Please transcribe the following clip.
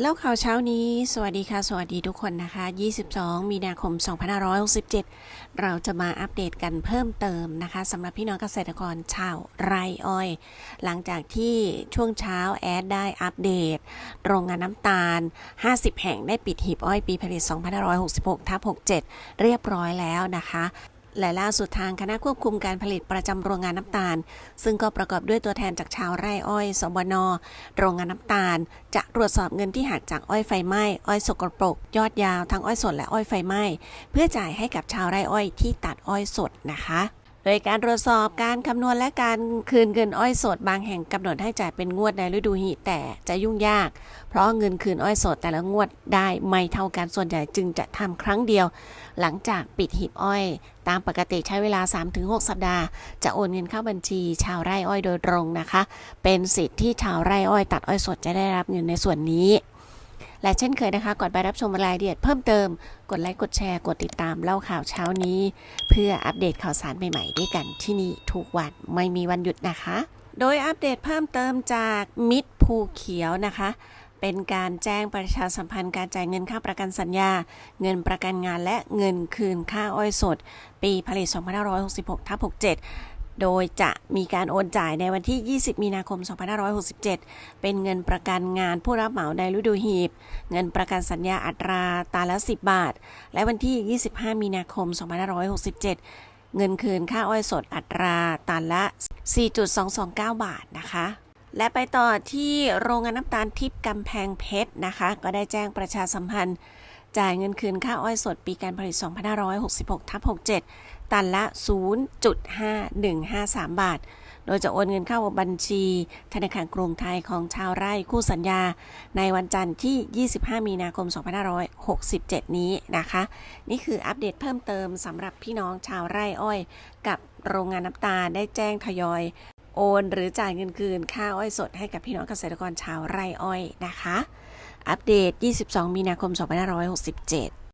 แล้วข่าวเช้านี้ สวัสดีค่ะ สวัสดีทุกคนนะคะ 22 มีนาคม 2567 เราจะมาอัปเดตกันเพิ่มเติมนะคะสำหรับพี่น้องเกษตรกรชาวไร่อ้อย หลังจากที่ช่วงเช้าแอดได้อัปเดต โรงงานน้ำตาล 50 แห่งได้ปิดหีบอ้อยปีผลิต 2566ทับ67 เรียบร้อยแล้วนะคะ และล่าสุดทางคณะควบคุมการผลิตประจำโรงงานน้ำตาล ซึ่งก็ประกอบด้วยตัวแทนจากชาวไร่อ้อยสบนโรงงานน้ำตาล จะตรวจสอบเงินที่หักจากอ้อยไฟไหม้อ้อยสกปรก ยอดยาวทั้งอ้อยสดและอ้อยไฟไหม้เพื่อจ่ายให้กับชาวไร่อ้อยที่ตัดอ้อยสดนะคะ โดยการตรวจสอบการคำนวณและการคืนเงินอ้อยสดบางแห่งกำหนดให้จ่ายเป็นงวดในฤดูหีแต่จะยุ่งยาก เพราะเงินคืนอ้อยสดแต่ละงวดได้ไม่เท่ากันส่วนใหญ่จึงจะทำครั้งเดียว หลังจากปิดหีบอ้อย ตามปกติใช้เวลา 3-6 สัปดาห์ จะโอนเงินเข้าบัญชี ชาวไร่อ้อยโดยตรงนะคะ เป็นสิทธิ์ที่ชาวไร่อ้อยตัดอ้อยสดจะได้รับเงินในส่วนนี้ และเช่นเคยนะคะ ก่อนไปรับชมรายละเอียดเพิ่มเติม กดไลค์กดแชร์กดติดตามเล่าข่าวเช้านี้ เพื่ออัปเดตข่าวสารใหม่ๆด้วยกันที่นี่ทุกวันไม่มีวันหยุดนะคะ โดยอัปเดตเพิ่มเติมจากมิตรภูเขียวนะคะเป็นการแจ้งประชาสัมพันธ์การจ่ายเงินค่าประกันสัญญา เงินประกันงานและเงินคืนค่าอ้อยสด ปีผลิต 2566ทับ67 โดยจะมีการโอนจ่ายในวันที่ 20 มีนาคม 2567 เป็นเงินประกันงานผู้รับเหมาในฤดูหีบ เงินประกันสัญญาอัตราตาละ 10 บาท และวันที่ 25 มีนาคม 2567 เงินคืนค่าอ้อยสดอัตราตันละ 4.229 บาทนะคะและไปต่อที่โรงงานน้ำตาลทิพย์กำแพงเพชรนะคะ ก็ได้แจ้งประชาสัมพันธ์ จ่ายเงินคืนค่าอ้อยสดปีการผลิต 2566ทับ67 ตันละ 0.5153 บาท โดยจะโอนเงินเข้าบัญชี ธนาคารกรุงไทยของชาวไร่คู่สัญญา ในวันจันทร์ที่ 25 มีนาคม 2567 นี้นะคะ นี่คืออัปเดตเพิ่มเติมสำหรับพี่น้องชาวไร่อ้อย กับโรงงานน้ำตาลได้แจ้งทยอยโอนหรือจ่ายเงินคืนค่าอ้อยสดให้กับพี่น้องเกษตรกรชาวไร่อ้อยนะคะ อัปเดต 22 มีนาคม 2567